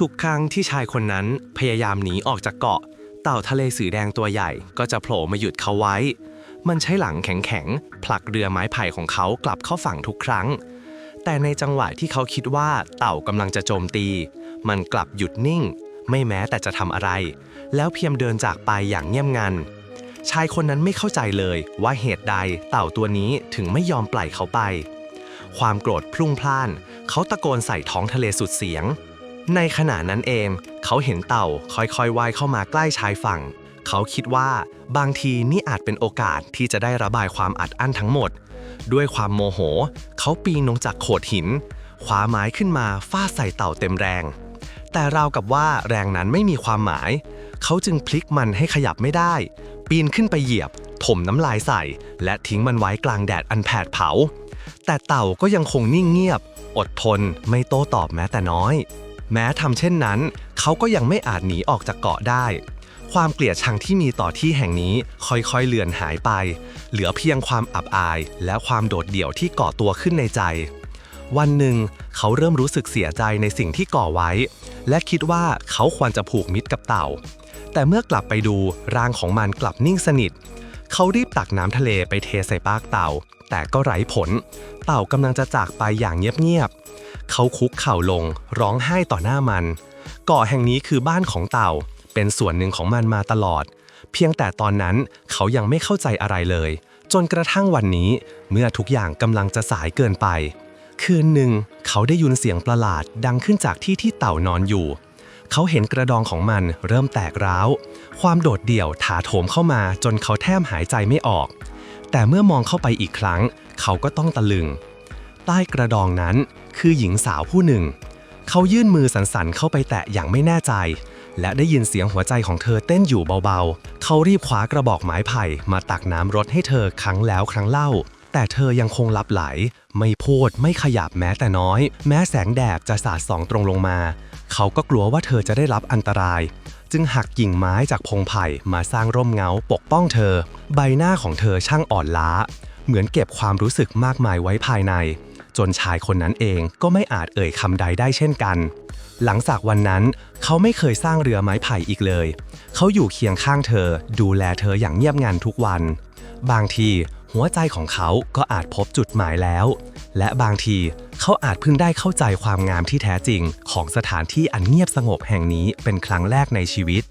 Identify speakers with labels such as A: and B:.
A: ทุกครั้งที่ชายคนนั้นพยายามหนีออกจากเกาะ เต่าทะเลสีแดงตัวใหญ่ก็จะโผล่มาหยุดเขาไว้ มันใช้หลังแข็งๆผลักเรือไม้ไผ่ของเขากลับเข้าฝั่งทุกครั้ง แต่ในจังหวะที่เขาคิดว่าเต่ากำลังจะโจมตี มันกลับหยุดนิ่ง ไม่แม้แต่จะทำอะไร แล้วเพียงเดินจากไปอย่างเงียบงันชายคนนั้นไม่เข้าใจเลยว่าเหตุใดเต่าตัวนี้ถึงไม่ยอมปล่อยเขาไป ความโกรธพลุ่งพล่าน เขาตะโกนใส่ท้องทะเลสุดเสียง ในขณะนั้นเอง เขาเห็นเต่าค่อยๆว่ายเข้ามาใกล้ชายฝั่ง เขาคิดว่าบางทีนี่อาจเป็นโอกาสที่จะได้ระบายความอัดอั้นทั้งหมด ด้วยความโมโห เขาปีนลงจากโขดหินคว้าไม้ขึ้นมาฟาดใส่เต่าเต็มแรง แต่ราวกับว่าแรงนั้นไม่มีความหมาย เขาจึงพลิกมันให้ขยับไม่ได้ ปีนขึ้นไปเหยียบ ถมน้ำลายใส่ และทิ้งมันไว้กลางแดดอันแผดเผา แต่เต่าก็ยังคงนิ่งเงียบ อดทนไม่โต้ตอบแม้แต่น้อย แม้ทำเช่นนั้น เขาก็ยังไม่อาจหนีออกจากเกาะได้ ความเกลียดชังที่มีต่อที่แห่งนี้ค่อยๆเลือนหายไป เหลือเพียงความอับอาย และความโดดเดี่ยวที่ก่อตัวขึ้นในใจ วันหนึ่ง เขาเริ่มรู้สึกเสียใจในสิ่งที่ก่อไว้ และคิดว่าเขาควรจะผูกมิตรกับเต่า แต่เมื่อกลับไปดูร่างของมันกลับนิ่งสนิท เขารีบตักน้ำทะเลไปเทใส่ปากเต่า แต่ก็ไร้ผล เต่ากำลังจะจากไปอย่างเงียบๆเขาคุกเข่าลงร้องไห้ต่อหน้ามัน เกาะแห่งนี้คือบ้านของเต่า เป็นส่วนหนึ่งของมันมาตลอด เพียงแต่ตอนนั้นเขายังไม่เข้าใจอะไรเลย จนกระทั่งวันนี้ เมื่อทุกอย่างกำลังจะสายเกินไป คืนหนึ่งเขาได้ยินเสียงประหลาดดังขึ้นจากที่ที่เต่านอนอยู่ เขาเห็นกระดองของมันเริ่มแตกร้าว ความโดดเดี่ยวถาโถมเข้ามาจนเขาแทบหายใจไม่ออก แต่เมื่อมองเข้าไปอีกครั้ง เขาก็ต้องตะลึง ใต้กระดองนั้นคือหญิงสาวผู้หนึ่ง เขายื่นมือสันๆเข้าไปแตะอย่างไม่แน่ใจ และได้ยินเสียงหัวใจของเธอเต้นอยู่เบาๆ เขารีบคว้ากระบอกไม้ไผ่มาตักน้ำรดให้เธอครั้งแล้วครั้งเล่าแต่เธอยังคงลับไหล ไม่พูดไม่ขยับแม้แต่น้อย แม้แสงแดดจะสาดส่องตรงลงมา เขาก็กลัวว่าเธอจะได้รับอันตราย จึงหักกิ่งไม้จากพงไผ่มาสร้างร่มเงาปกป้องเธอ ใบหน้าของเธอช่างอ่อนล้า เหมือนเก็บความรู้สึกมากมายไว้ภายใน จนชายคนนั้นเองก็ไม่อาจเอ่ยคำใดได้เช่นกัน หลังจากวันนั้น เขาไม่เคยสร้างเรือไม้ไผ่อีกเลย เขาอยู่เคียงข้างเธอ ดูแลเธออย่างเงียบงันทุกวัน บางที หัวใจของเขาก็อาจพบจุดหมายแล้ว และบางทีเขาอาจเพิ่งได้เข้าใจความงามที่แท้จริง ของสถานที่อันเงียบสงบแห่งนี้เป็นครั้งแรกในชีวิต